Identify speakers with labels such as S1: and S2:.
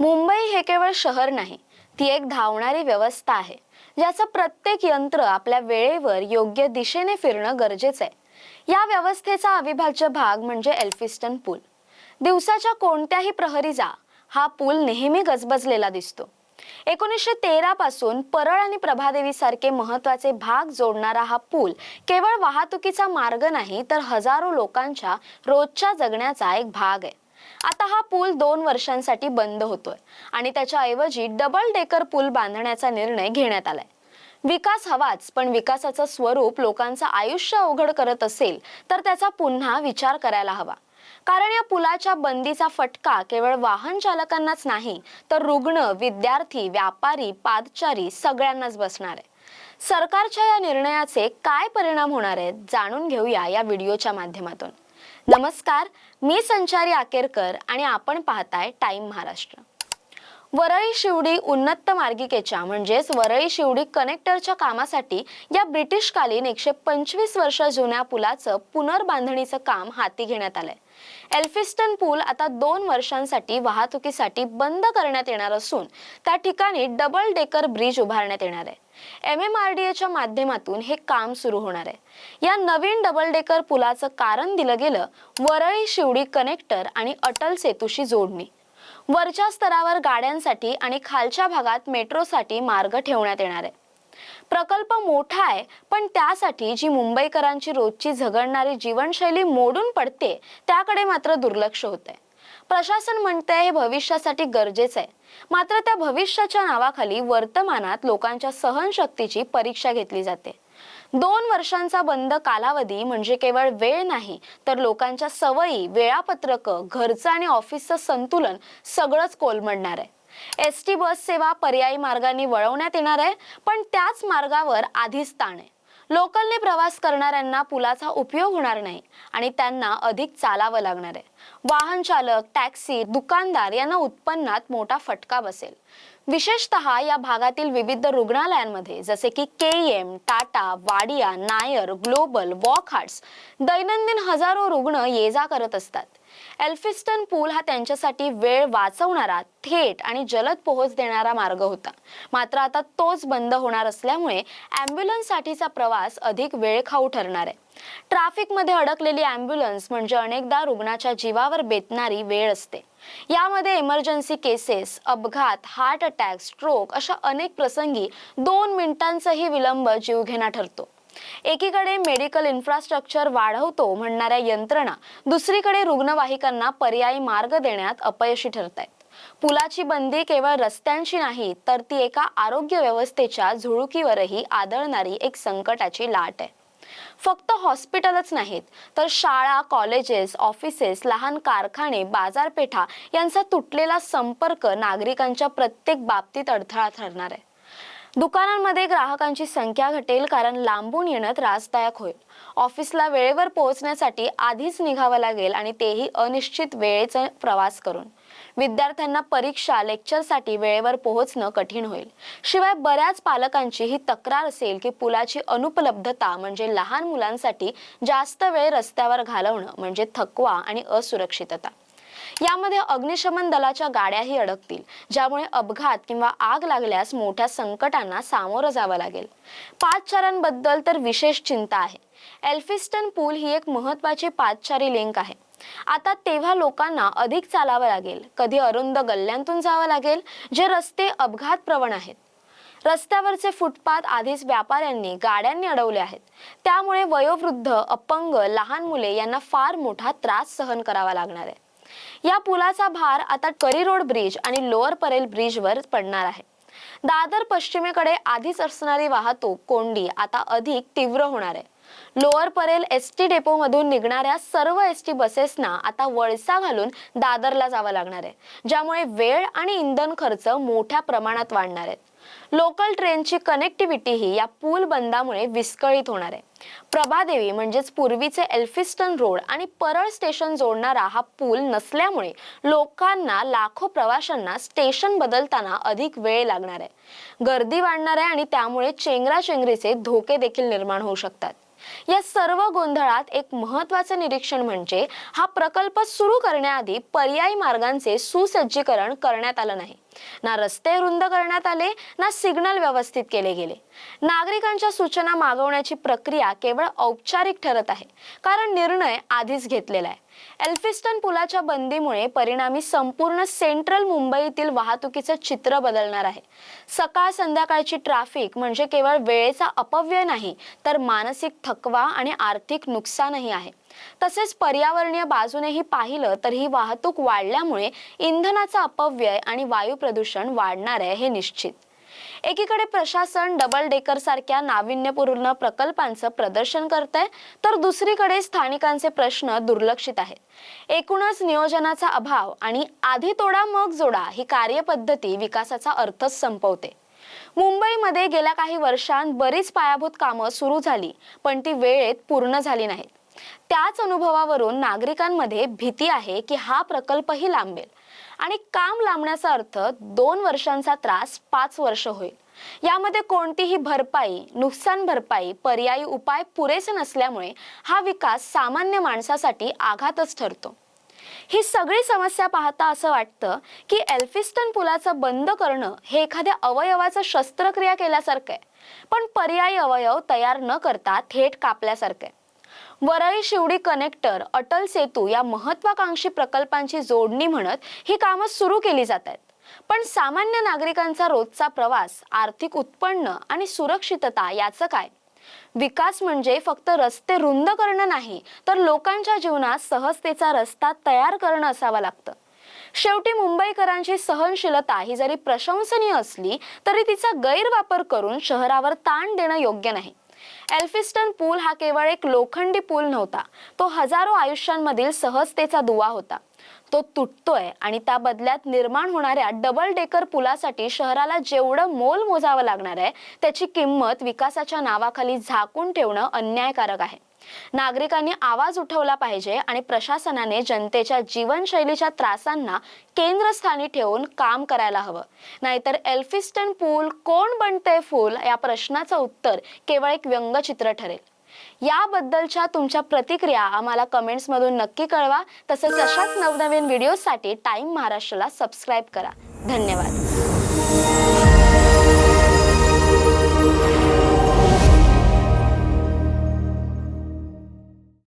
S1: मुंबई हे केवळ शहर नाही ती एक धावणारी व्यवस्था आहे ज्याचं प्रत्येक यंत्र आपल्या वेळेवर योग्य दिशेने फिरणं गरजेचं आहे. या व्यवस्थेचा अविभाज्य भाग म्हणजे एल्फिस्टन पूल. दिवसाच्या कोणत्याही प्रहरी जा हा पूल नेहमी गजबजलेला दिसतो. एकोणीसशे तेरा पासून परळ आणि प्रभादेवी सारखे महत्त्वाचे भाग जोडणारा हा पूल केवळ वाहतुकीचा मार्ग नाही तर हजारो लोकांच्या रोजच्या जगण्याचा एक भाग आहे. आता हा पूल दोन वर्षांसाठी बंद होतोय आणि त्याच्या ऐवजी डबल डेकर पूल बांधण्याचा निर्णय घेण्यात आलाय. विकास हवाच पण विकासाचं स्वरूप लोकांचं आयुष्य अवघड करत असेल तर त्याचा पुन्हा विचार करायला हवा. कारण या पुलाच्या बंदीचा फटका केवळ वाहन चालकांनाच नाही तर रुग्ण विद्यार्थी व्यापारी पादचारी सगळ्यांनाच बसणार आहे. सरकारच्या या निर्णयाचे काय परिणाम होणार आहेत जाणून घेऊया या व्हिडिओच्या माध्यमातून. नमस्कार मी संचारी आकेरकर आणि आपण पाहताय टाईम महाराष्ट्र. वरळी शिवडी उन्नत मार्गिकेच्या म्हणजेच वरळी शिवडी कनेक्टरच्या कामासाठी या ब्रिटिशकालीन एकशे पंचवीस वर्ष जुन्या पुलाचं पुनर्बांधणीचं काम हाती घेण्यात आलंय. एल्फिस्टन पूल आता दोन वर्षांसाठी वाहतुकीसाठी बंद करण्यात येणार असून त्या ठिकाणी डबल डेकर ब्रिज उभारण्यात येणार आहे. एम एम आर डी एच्या माध्यमातून हे काम सुरू होणार आहे. या नवीन डबल डेकर पुलाचं कारण दिलं गेलं वरळी शिवडी कनेक्टर आणि अटल सेतूशी जोडणी. वरच्या स्तरावर गाड्यांसाठी आणि खालच्या भागात मेट्रोसाठी मार्ग ठेवण्यात येणार आहे. प्रकल्प मोठा आहे पण त्यासाठी जी मुंबईकरांची रोजची झगडणारी जीवनशैली मोडून पडते त्याकडे मात्र दुर्लक्ष होत आहे प्रशासन म्हणते हे भविष्यासाठी गरजेचं आहे. मात्र त्या भविष्याच्या नावाखाली वर्तमानात लोकांच्या सहनशक्तीची परीक्षा घेतली जाते. दोन वर्षांचा बंद कालावधी म्हणजे केवळ वेळ नाही तर लोकांच्या सवयी वेळापत्रक घरचं आणि ऑफिसचं संतुलन सगळंच कोलमडणार आहे. एस टी बस सेवा पर्यायी मार्गाने वळवण्यात येणार आहे पण त्याच मार्गावर आधीच ताण आहे. लोकलने प्रवास करणाऱ्यांना पुलाचा उपयोग होणार नाही आणि त्यांना अधिक चालावं लागणार आहे. वाहन चालक टॅक्सी दुकानदार यांना उत्पन्नात मोठा फटका बसेल. विशेषतः या भागातील विविध रुग्णालयांमध्ये जसे की K M Tata Wadia Nair global Wockhardt दैनंदिन हजारो रुग्ण ये जा करत असतात. एल्फिस्टन पूल हा त्यांच्यासाठी वेळ वाचवणारा थेट आणि जलद पोहोच देणारा मार्ग होता. मात्र आता तोच बंद होणार असल्यामुळे ॲम्ब्युलन्ससाठीचा प्रवास अधिक वेळ खाऊ ठरणार आहे. ट्रॅफिकमध्ये अडकलेली ॲम्ब्युलन्स म्हणजे अनेकदा रुग्णाच्या जीवावर बेतणारी वेळ असते. यामध्ये इमर्जन्सी केसेस अपघात हार्ट अटॅक स्ट्रोक अशा अनेक प्रसंगी दोन मिनिटांचाही विलंब जीवघेणा ठरतो. एकीकडे मेडिकल इन्फ्रास्ट्रक्चर वाढवतो म्हणणाऱ्या यंत्रणा दुसरीकडे रुग्णवाहिकांना पर्यायी मार्ग देण्यात अपयशी ठरत आहेत पुलाची बंदी केवळ रस्त्यांची नाही तर ती एका आरोग्य व्यवस्थेच्या झुळुकीवरही आदळणारी एक संकटाची लाट आहे. फक्त हॉस्पिटलच नाहीत तर शाळा कॉलेजेस ऑफिसेस लहान कारखाने बाजारपेठा यांचा तुटलेला संपर्क नागरिकांच्या प्रत्येक बाबतीत अडथळा ठरणार आहे. दुकानांमध्ये ग्राहकांची संख्या घटेल कारण लांबून येणं त्रासदायक होईल. ऑफिसला वेळेवर पोहोचण्यासाठी आधीच निघावं लागेल आणि तेही अनिश्चित वेळेचा प्रवास करून. विद्यार्थ्यांना परीक्षा लेक्चरसाठी वेळेवर पोहोचणं कठीण होईल. शिवाय बऱ्याच पालकांची ही तक्रार असेल की पुलाची अनुपलब्धता म्हणजे लहान मुलांसाठी जास्त वेळ रस्त्यावर घालवणं म्हणजे थकवा आणि असुरक्षितता. यामध्ये अग्निशमन दलाच्या गाड्याही अडकतील ज्यामुळे अपघात किंवा आग लागल्यास मोठ्या संकटांना सामोरं जावं लागेल. पादचाऱ्यांबद्दल तर विशेष चिंता आहे. एल्फिस्टन पूल ही एक महत्वाची पादचारी लिंक आहे. आता तेव्हा लोकांना अधिक चालावं लागेल. कधी अरुंद गल्ल्यांतून जावं लागेल जे रस्ते अपघात प्रवण आहेत. रस्त्यावरचे फुटपाथ आधीच व्यापाऱ्यांनी गाड्यांनी अडवले आहेत. त्यामुळे वयोवृद्ध अपंग लहान मुले यांना फार मोठा त्रास सहन करावा लागणार आहे. या पुलाचा भार आता करी रोड ब्रिज आणि लोअर परेल ब्रिजवर पडणार आहे. दादर पश्चिमेकडे आधीच असणारी वाहतूक कोंडी आता अधिक तीव्र होणार आहे. Lower Parel S T depot मधून निघणाऱ्या सर्व एस टी बसेसना आता वळसा घालून दादरला जावं लागणार आहे. ज्यामुळे वेळ आणि इंधन खर्च मोठ्या प्रमाणात वाढणार आहेत. लोकल ट्रेनची कनेक्टिव्हिटीही या पूल बंदामुळे विस्कळीत होणार आहे. प्रभादेवी म्हणजेच पूर्वीचे एल्फिस्टन रोड आणि परळ स्टेशन जोडणारा हा पूल नसल्यामुळे लोकांना लाखो प्रवाशांना स्टेशन बदलताना अधिक वेळ लागणार आहे. गर्दी वाढणार आहे आणि त्यामुळे चेंगराचेंगरीचे धोके देखील निर्माण होऊ शकतात. या सर्व गोंधळात एक महत्वाचं निरीक्षण म्हणजे हा प्रकल्प सुरू करण्याआधी पर्यायी मार्गांचे सुसज्जीकरण करण्यात आलं नाही. ना रस्ते रुंद करण्यात आले ना सिग्नल व्यवस्थित केले गेले. नागरिकांच्या सूचना मागवण्याची प्रक्रिया केवळ औपचारिक ठरत आहे कारण निर्णय आधीच घेतलेला आहे. एल्फिस्टन पुलाच्या बंदीमुळे परिणामी संपूर्ण सेंट्रल मुंबईतील वाहतुकीचं चित्र बदलणार आहे. सकाळ संध्याकाळची ट्रॅफिक म्हणजे केवळ वेळेचा अपव्यय नाही तर मानसिक थकवा आणि आर्थिक नुकसानही आहे. तसेच पर्यावरणीय बाजूनेही पाहिलं तर ही वाहतूक वाढल्यामुळे इंधनाचा अपव्यय आणि वायू प्रदूषण वाढणार आहे हे निश्चित. एकीकडे प्रशासन डबल डेकर सारख्या नाविन्यपूर्ण प्रकल्पांचं प्रदर्शन करत आहे तर दुसरीकडे स्थानिकांचे प्रश्न दुर्लक्षित आहेत. एकूणच नियोजनाचा अभाव आणि आधी तोडा मग जोडा ही कार्यपद्धती विकासाचा अर्थच संपवते. मुंबईमध्ये गेल्या काही वर्षांत बरीच पायाभूत कामं सुरू झाली पण ती वेळेत पूर्ण झाली नाहीत. त्याच अनुभवावरून नागरिकांमध्ये भीती आहे की हा प्रकल्पही लांबेल. आणि काम लांबण्याचा अर्थ दोन वर्षांचा त्रास पाच वर्ष होईल. यामध्ये कोणतीही भरपाई नुकसान भरपाई पर्यायी उपाय पुरेसे नसल्यामुळे हा विकास सामान्य माणसासाठी आघातच ठरतो. ही सगळी समस्या पाहता असं वाटतं की एल्फिस्टन पुलाचं बंद करणं हे एखाद्या अवयवाचं शस्त्रक्रिया केल्यासारखं आहे. पण पर्यायी अवयव तयार न करता थेट कापल्यासारखं आहे. वरळी शिवडी कनेक्टर अटल सेतू या महत्वाकांक्षी प्रकल्पांची जोडणी म्हणत ही कामं सुरू केली जात आहेत. पण सामान्य नागरिकांचा रोजचा प्रवास आर्थिक उत्पन्न आणि सुरक्षितता याचं काय? विकास म्हणजे फक्त रस्ते रुंद करणं नाही तर लोकांच्या जीवनात सहजतेचा रस्ता तयार करणं असावं लागतं. शेवटी मुंबईकरांची सहनशीलता ही जरी प्रशंसनीय असली तरी तिचा गैरवापर करून शहरावर ताण देणं योग्य नाही. एल्फिस्टन पूल हा केवळ एक लोखंडी पूल नव्हता तो हजारो आयुष्यांमधील सहजतेचा दुवा होता. तो तुटतोय आणि त्या बदल्यात निर्माण होणाऱ्या डबल डेकर पुलासाठी शहराला जेवढं मोल मोजावं लागणार आहे त्याची किंमत विकासाच्या नावाखाली झाकून ठेवणं अन्यायकारक आहे. नागरिकांनी आवाज उठवला पाहिजे आणि प्रशासनाने जनतेच्या जीवनशैलीच्या त्रासांना केंद्रस्थानी ठेवून काम करायला हवं. नाहीतर एल्फिस्टन पूल कोण बनते फूल? या प्रश्नाचं उत्तर केवळ एक व्यंगचित्र ठरेल. याबद्दलच्या तुमच्या प्रतिक्रिया आम्हाला कमेंट्समधून नक्की कळवा. तसेच अशाच नवनवीन व्हिडिओसाठी टाइम महाराष्ट्राला सबस्क्राईब करा. धन्यवाद.